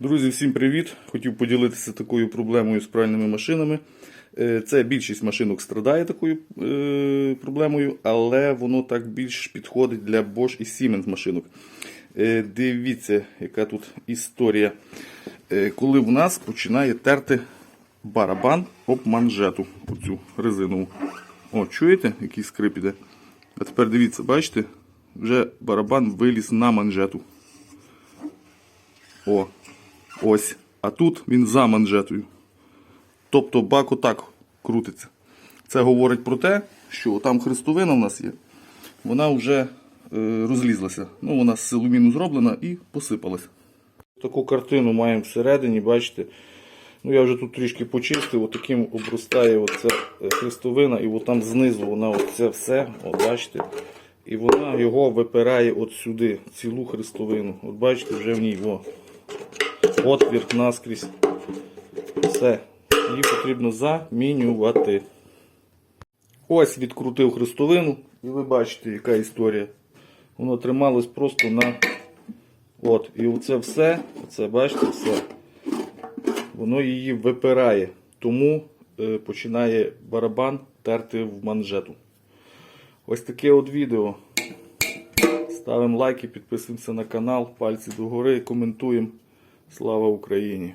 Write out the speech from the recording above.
Друзі, всім привіт! Хотів поділитися такою проблемою з пральними машинами. Е, Це більшість машинок страдає такою е, проблемою, але воно так більш підходить для Bosch і Siemens машинок. Е, Дивіться, яка тут історія. Е, Коли в нас починає терти барабан об манжету, оцю резинову. О, чуєте, який скрип іде? А тепер дивіться, бачите, вже барабан виліз на манжету. О, ось. А тут він за манжетою. Тобто бак отак крутиться. Це говорить про те, що там хрестовина в нас є. Вона вже е, розлізлася. Ну, вона з силуміну зроблена і посипалася. Таку картину маємо всередині, бачите. Ну, я вже тут трішки почистив, отаким обростає оця е, хрестовина, і там знизу вона оце все, от бачите. І вона його випирає от сюди, цілу хрестовину. От бачите, вже в ній о, отвір наскрізь. Все. Її потрібно замінювати. Ось відкрутив хрестовину, і ви бачите, яка історія. Воно трималось просто на. От, і оце все, оце бачите, все. Воно її випирає. Тому е, починає барабан терти в манжету. Ось таке от відео. Ставимо лайки, підписуємося на канал, пальці догори, коментуємо. Слава Україні!